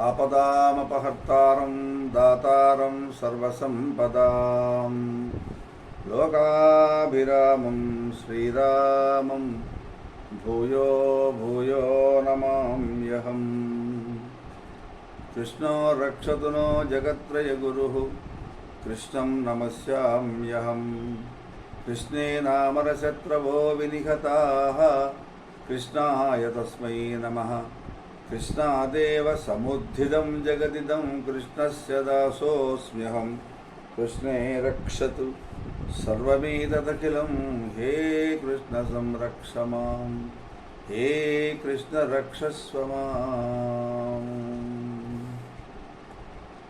ఆపదామపహర్తారం దాతారం సర్వసంపదాం. లోకాభిరామం శ్రీరామం భూయో భూయో నమామ్యహం కృష్ణో రక్షతు నో జగత్రయ గురు కృష్ణం నమస్యామ్యహం కృష్ణే నామరశత్రవో వినిహతా కృష్ణాయ తస్మై నమః. కృష్ణాదేవ సముద్ధిదం జగదిదం కృష్ణస్య దాసోస్మ్యహం. కృష్ణే రక్షతు. సర్వమేతదఖిలం హే కృష్ణ సంరక్ష మాం హే కృష్ణ రక్షస్వ మాం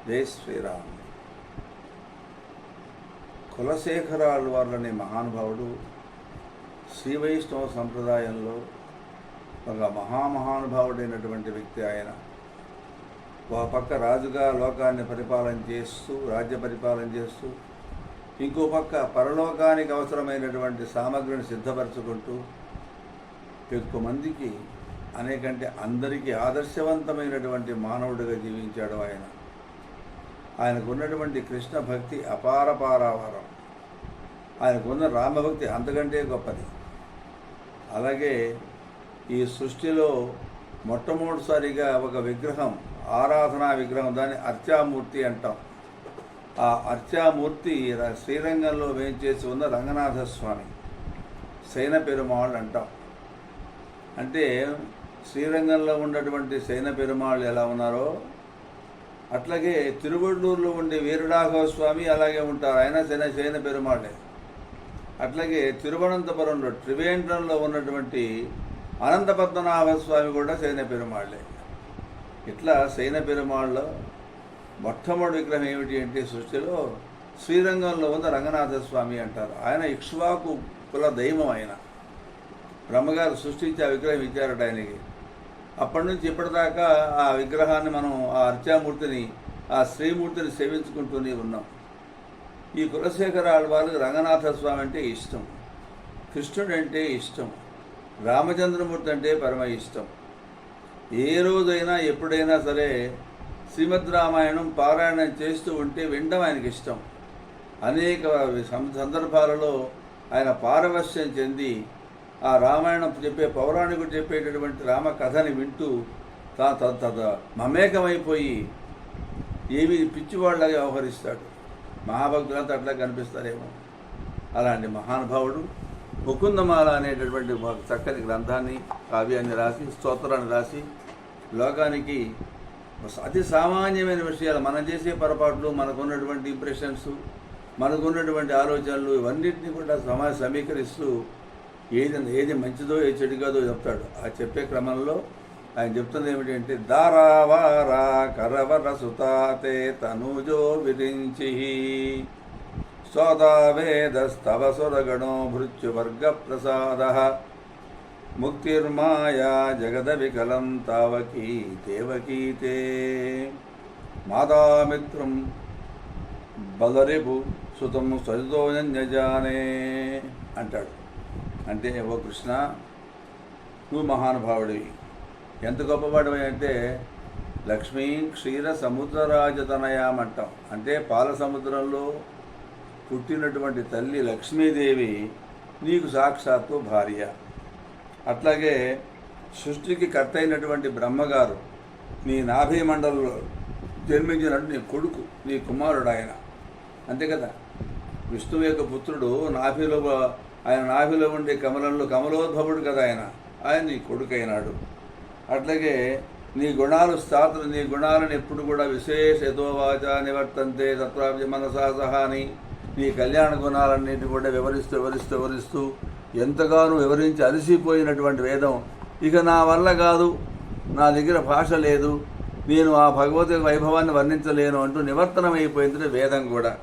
జై శ్రీరామ్. కులశేఖరాలు వాళ్ళని మహానుభావుడు శ్రీ వైష్ణవ సంప్రదాయంలో ఒక మహామహానుభావుడైనటువంటి వ్యక్తి ఆయన. ఒక పక్క రాజుగా లోకాన్ని పరిపాలన చేస్తూ రాజ్య పరిపాలన చేస్తూ ఇంకో పక్క పరలోకానికి అవసరమైనటువంటి సామగ్రిని సిద్ధపరచుకుంటూ ఎక్కువ మందికి అనేకంటే అందరికీ ఆదర్శవంతమైనటువంటి మానవుడిగా జీవించాడు ఆయన. ఆయనకు ఉన్నటువంటి కృష్ణ భక్తి అపారపారావారం ఆయనకున్న రామభక్తి అంతకంటే గొప్పది. అలాగే ఈ సృష్టిలో మొట్టమొదటిసారిగా ఒక విగ్రహం ఆరాధనా విగ్రహం దాన్ని అర్చామూర్తి అంటాం. ఆ అర్చామూర్తి శ్రీరంగంలో వేయించేసి ఉన్న రంగనాథ స్వామి శైన పెరుమాళ్ళు అంటాం. అంటే శ్రీరంగంలో ఉన్నటువంటి శైన పెరుమాళ్ళు ఎలా ఉన్నారో అట్లాగే తిరువళ్ళూరులో ఉండే వీరరాఘవ స్వామి అలాగే ఉంటారు. ఆయన శైన శైన పెరుమాళ్ళే. అట్లాగే తిరువనంతపురంలో త్రివేంద్రంలో ఉన్నటువంటి అనంత పద్మనాభ స్వామి కూడా శైన పెరుమాళ్ళే ఇట్లా శైన పెరుమాళ్ళలో మొట్టమొదటి విగ్రహం ఏమిటి అంటే సృష్టిలో శ్రీరంగంలో ఉన్న రంగనాథ స్వామి అంటారు. ఆయన ఇక్ష్వాకు కుల దైవం ఆయన. బ్రహ్మగారు సృష్టించి ఆ విగ్రహం ఇచ్చారట ఆయనకి. అప్పటి నుంచి ఇప్పటిదాకా ఆ విగ్రహాన్ని మనం ఆ అర్చామూర్తిని ఆ శ్రీమూర్తిని సేవించుకుంటూనే ఉన్నాం. ఈ కులశేఖర ఆళ్వాళ్ళకి రంగనాథ స్వామి అంటే ఇష్టం. కృష్ణుడు అంటే ఇష్టం. రామచంద్రమూర్తి అంటే పరమ ఇష్టం. ఏ రోజైనా ఎప్పుడైనా సరే శ్రీమద్ రామాయణం పారాయణం చేస్తూ ఉంటే వినడం ఆయనకి ఇష్టం. అనేక సందర్భాలలో ఆయన పారవశ్యం చెంది ఆ రామాయణం చెప్పే పౌరాణికుడు చెప్పేటటువంటి రామ కథని వింటూ తా తద మమేకమైపోయి ఏమి పిచ్చివాళ్ళగా వ్యవహరిస్తాడు. మహాభక్తులంతా అట్లా కనిపిస్తారేమో. అలాంటి మహానుభావుడు ముకుందమాల అనేటటువంటి ఒక చక్కని గ్రంథాన్ని కావ్యాన్ని రాసి స్తోత్రాన్ని రాసి లోకానికి అతి సామాన్యమైన విషయాలు మనం చేసే పొరపాట్లు మనకున్నటువంటి ఇంప్రెషన్స్ మనకున్నటువంటి ఆలోచనలు ఇవన్నిటిని కూడా సమా సమీకరిస్తూ ఏది ఏది మంచిదో ఏది చెడు కాదో చెప్తాడు. ఆ చెప్పే క్రమంలో ఆయన చెప్తున్నది ఏమిటంటే దారావారా కరవర సుతాతే తనుజో విరించి స్వదావేదస్తవ సురగణో భృత్యువర్గ ప్రసాద ముక్తిర్మాయా జగద వికలం తావకీ దేవకీతే మాతామిత్రం బలరిపు సుతం సజదోజానే అంటాడు. అంటే ఓ కృష్ణ నువ్వు మహానుభావుడివి ఎంత గొప్పవాడివి అంటే లక్ష్మీ క్షీర సముద్రరాజతనయామంటాం అంటే పాల సముద్రంలో పుట్టినటువంటి తల్లి లక్ష్మీదేవి నీకు సాక్షాత్తు భార్య. అట్లాగే సృష్టికి కర్త అయినటువంటి బ్రహ్మగారు నీ నాభి మండలంలో జన్మించినట్టు నీ కొడుకు నీ కుమారుడు ఆయన అంతే కదా? విష్ణువు యొక్క పుత్రుడు నాభిలో ఆయన నాభిలో ఉండే కమలంలో కమలోద్భవుడు కదా ఆయన? ఆయన నీ కొడుకు అయినాడు అట్లాగే నీ గుణాలు స్థాతులు నీ గుణాలను ఎప్పుడు కూడా విశేష యథోవాచ నివర్తంతే తత్వాభి మనసా సహా అని నీ కళ్యాణ గుణాలన్నింటినీ కూడా వివరిస్తూ వివరిస్తూ వివరిస్తూ ఎంతగానో వివరించి అలసిపోయినటువంటి వేదం. ఇక నా వల్ల కాదు నా దగ్గర భాష లేదు నేను ఆ భగవతి వైభవాన్ని వర్ణించలేను అంటూ నివర్తనమైపోయింది వేదం కూడా.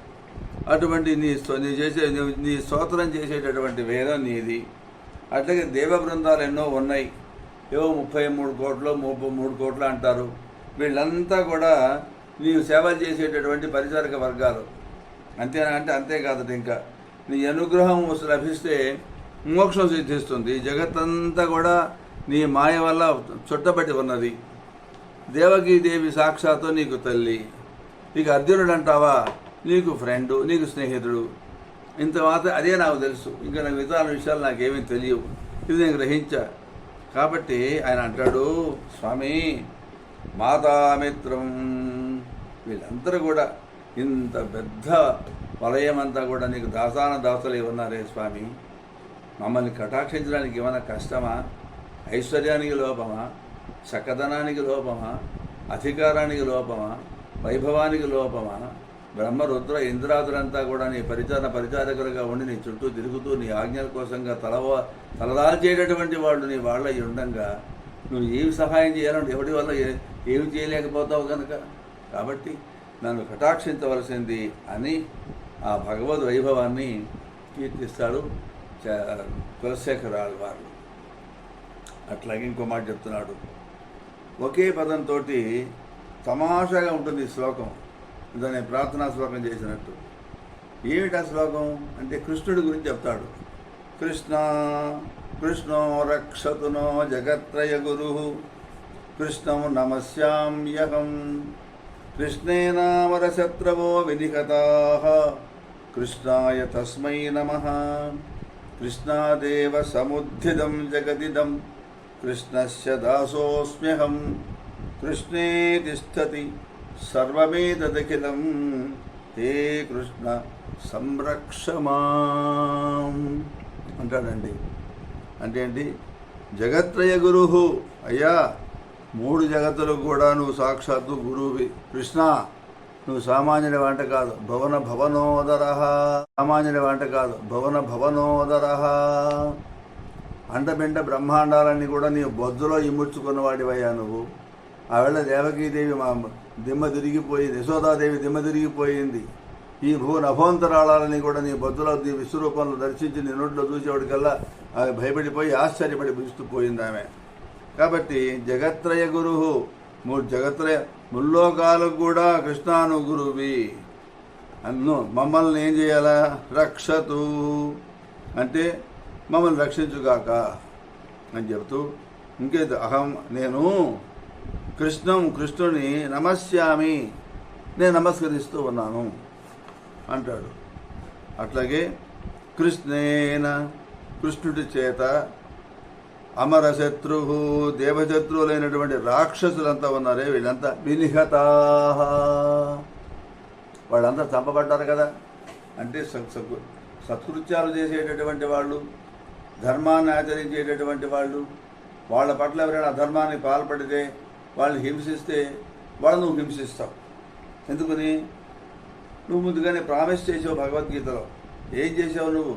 అటువంటి నీ నీ చేసే నీ- నీ స్తోత్రం చేసేటటువంటి వేదం నీది. అట్లాగే దేవ బృందాలు ఎన్నో ఉన్నాయి. ఏవో ముప్పై మూడు కోట్లు ముప్పై మూడు కోట్లు అంటారు. వీళ్ళంతా కూడా నీవు సేవలు చేసేటటువంటి పరిచారక వర్గాలు. అంతేనా అంటే అంతేకాదు ఇంకా. నీ అనుగ్రహం లభిస్తే మోక్షం సిద్ధిస్తుంది. జగత్తంతా కూడా నీ మాయ వల్ల చుట్టబడి ఉన్నది. దేవకీదేవి సాక్షాత్తు నీకు తల్లి. నీకు అర్జునుడు అంటావా? నీకు ఫ్రెండు నీకు స్నేహితుడు. ఇంత మాత్రం అదే నాకు తెలుసు. ఇంకా నాకు మిగతా విషయాలు నాకేమీ తెలియవు. ఇది నేను గ్రహించా. కాబట్టి ఆయన అంటాడు స్వామి మాతామిత్రం. వీళ్ళందరూ కూడా ఇంత పెద్ద వలయం అంతా కూడా నీకు దాసాన దాసలు ఉన్నారే స్వామి. మమ్మల్ని కటాక్షించడానికి ఏమైనా కష్టమా? ఐశ్వర్యానికి లోపమా? చక్కదనానికి లోపమా? అధికారానికి లోపమా? వైభవానికి లోపమా? బ్రహ్మ రుద్ర ఇంద్రాదులంతా కూడా నీ పరిచార పరిచారకులుగా ఉండి నీ చుట్టూ తిరుగుతూ నీ ఆజ్ఞల కోసంగా తలవ తలదాల్చేటటువంటి వాళ్ళు నీ వాళ్ళ ఉండంగా నువ్వు ఏమి సహాయం చేయాలంటే ఎవరి వల్ల ఏ- ఏమి చేయలేకపోతావు కనుక కాబట్టి నన్ను కటాక్షించవలసింది అని ఆ భగవద్ వైభవాన్ని కీర్తిస్తాడు చ- కులశేఖరాలు వారు. అట్లాగే ఇంకో మాట చెప్తున్నాడు. ఒకే పదంతో తమాషాగా ఉంటుంది ఈ శ్లోకం. దాన్ని ప్రార్థనా శ్లోకం చేసినట్టు. ఏమిటి ఆ శ్లోకం? అంటే కృష్ణుడి గురించి చెప్తాడు. కృష్ణ కృష్ణో రక్షతునో జగత్రయ గురు. కృష్ణం నమస్యామ్యహం. కృష్ణేనామరశత్రవో వినిహతా కృష్ణాయ తస్మై నమ కృష్ణాదేవ సముద్ధిదం జగదిదం కృష్ణస్య దాసోస్మ్యహం కృష్ణే తిష్టతి సర్వమేతదఖిలం హే కృష్ణ సంరక్షమా అంటాడండి. అంటే ఏంటి? జగత్రయ గురు అయ్యా మూడు జగత్తులకు కూడా నువ్వు సాక్షాత్తు గురువువి కృష్ణ నువ్వు సామాన్యుడి వంట కాదు. భవన భవనోదర. సామాన్యుడి వంట కాదు. భవన భవనోదర. అండబిండ బ్రహ్మాండాలన్నీ కూడా నీ బొద్దులో ఇముడ్చుకున్నవాడివయ్యా నువ్వు. ఆవిడ దేవకీదేవి మా దిమ్మ తిరిగిపోయి యశోదాదేవి దిమ్మ తిరిగిపోయింది. ఈ భూ నభోంతరాళాలని కూడా నీ బొద్దులో నీ విశ్వరూపంలో దర్శించి నీ నోట్లో చూసేవాడికల్లా ఆమె భయపడిపోయి ఆశ్చర్యపడి పిలుస్తూ పోయింది ఆమె. కాబట్టి జగత్రయ గురు మూడు జగత్రయ ముల్లోకాలకు కూడా కృష్ణాను గురువి అన్ను మమ్మల్ని ఏం చేయాలా? రక్షతు. అంటే మమ్మల్ని రక్షించుగాక అని చెబుతూ ఇంకే అహం నేను కృష్ణం కృష్ణుని నమస్యామి నేను నమస్కరిస్తూ ఉన్నాను అంటాడు. అట్లాగే కృష్ణేన కృష్ణుడి చేత అమరశత్రు దేవశత్రువులైనటువంటి రాక్షసులంతా ఉన్నారే వీళ్ళంతా వినిహతా వాళ్ళంతా చంపబడ్డారు కదా. అంటే సత్కృత్యాలు చేసేటటువంటి వాళ్ళు ధర్మాన్ని ఆచరించేటటువంటి వాళ్ళు వాళ్ళ పట్ల ఎవరైనా అధర్మానికి పాల్పడితే వాళ్ళని హింసిస్తే వాళ్ళు నువ్వు హింసిస్తావు. ఎందుకని? నువ్వు ముందుగానే ప్రామిస్ చేసావు భగవద్గీతలో. ఏం చేసావు నువ్వు?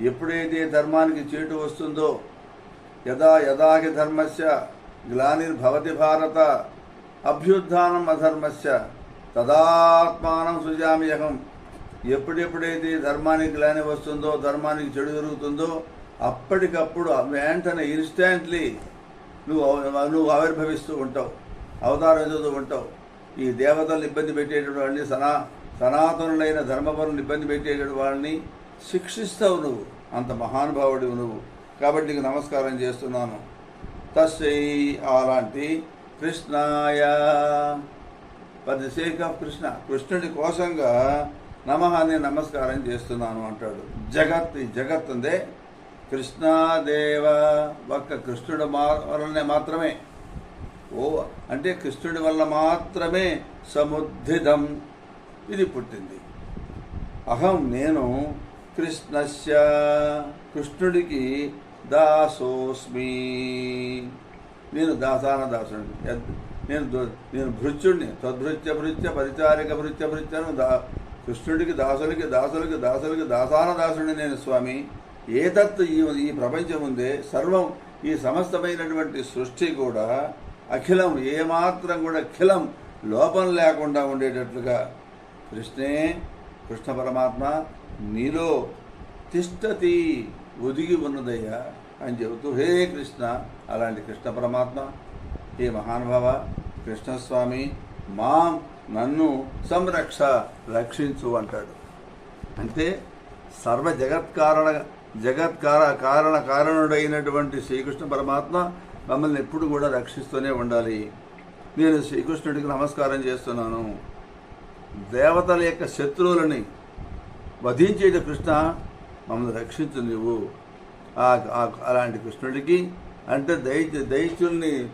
ఎప్పుడైతే ధర్మానికి చేటు వస్తుందో యదా యదాకి ధర్మస్య గ్లానిర్భవతి భారత అభ్యుత్థానం అధర్మస్య తదాత్మానం సృజామ్యహం ఎప్పుడెప్పుడైతే ధర్మానికి గ్లాని వస్తుందో ధర్మానికి చెడు జరుగుతుందో అప్పటికప్పుడు వెంటనే ఇన్స్టాంట్లీ నువ్వు నువ్వు ఆవిర్భవిస్తూ ఉంటావు అవతారం ఎదుగుతూ ఉంటావు. ఈ దేవతలను ఇబ్బంది పెట్టేటువంటి వాళ్ళని సనా సనాతనులైన ధర్మపరులను ఇబ్బంది పెట్టేటువంటి వాళ్ళని శిక్షిస్తావు నువ్వు. అంత మహానుభావుడివి నువ్వు. కాబట్టి నీకు నమస్కారం చేస్తున్నాను. తస్సై అలాంటి కృష్ణాయ. For the sake of Krishna. కృష్ణుడి కోసంగా నమహాన్ని నమస్కారం చేస్తున్నాను అంటాడు. జగత్ ఈ జగత్ ఉందే కృష్ణాదేవ. ఒక్క కృష్ణుడు మా వలనే మాత్రమే. ఓ అంటే కృష్ణుడి వల్ల మాత్రమే సముద్ధిదం. ఇది పుట్టింది. అహం నేను కృష్ణస్య. కృష్ణుడికి దాసోస్మి. నేను దాసాన దాసుడిని నేను నేను భృత్యుడిని తద్భృత్య భృత్య పరిచారిక భృత్య భృత్యను దా కృష్ణుడికి దాసులకి దాసులకి దాసులకి దాసాన దాసుడిని నేను స్వామి. ఏతత్ ఈ ఈ ప్రపంచం ఉందే సర్వం ఈ సమస్తమైనటువంటి సృష్టి కూడా అఖిలం ఏమాత్రం కూడా అఖిలం లోపం లేకుండా ఉండేటట్లుగా కృష్ణే కృష్ణ పరమాత్మ నీలో తిష్టతి. ఒదిగి ఉన్నదయ్యా అని చెబుతూ హే కృష్ణ! అలాంటి కృష్ణ పరమాత్మ హే మహానుభావ కృష్ణస్వామి మాం నన్ను సంరక్ష రక్షించు అంటాడు. అంటే సర్వ జగత్కారణ జగత్కార కారణ కారణుడైనటువంటి శ్రీకృష్ణ పరమాత్మ మమ్మల్ని ఎప్పుడు కూడా రక్షిస్తూనే ఉండాలి. నేను శ్రీకృష్ణుడికి నమస్కారం చేస్తున్నాను. దేవతల యొక్క శత్రువులని వధించేట కృష్ణ మమ్మల్ని రక్షించు నువ్వు ఆ- అలాంటి కృష్ణుడికి అంటే దైత్య దైత్యుల్ని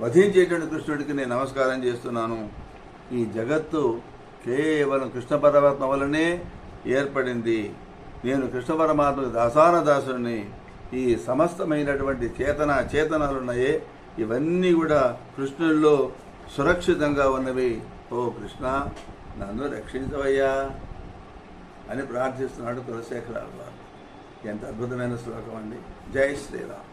వధించేటువంటి కృష్ణుడికి నేను నమస్కారం చేస్తున్నాను. ఈ జగత్తు కేవలం కృష్ణ పరమాత్మ వలనే ఏర్పడింది. నేను కృష్ణ పరమాత్మకు దాసాన దాసుని ఈ సమస్తమైనటువంటి చేతన చేతనాలు ఉన్నాయే ఇవన్నీ కూడా కృష్ణుల్లో సురక్షితంగా ఉన్నవి. ఓ కృష్ణ నన్ను రక్షించవయ్యా. అని ప్రార్థిస్తున్నాడు కులశేఖరాలు వారు ఎంత అద్భుతమైన శ్లోకం అండి. జై శ్రీరామ్.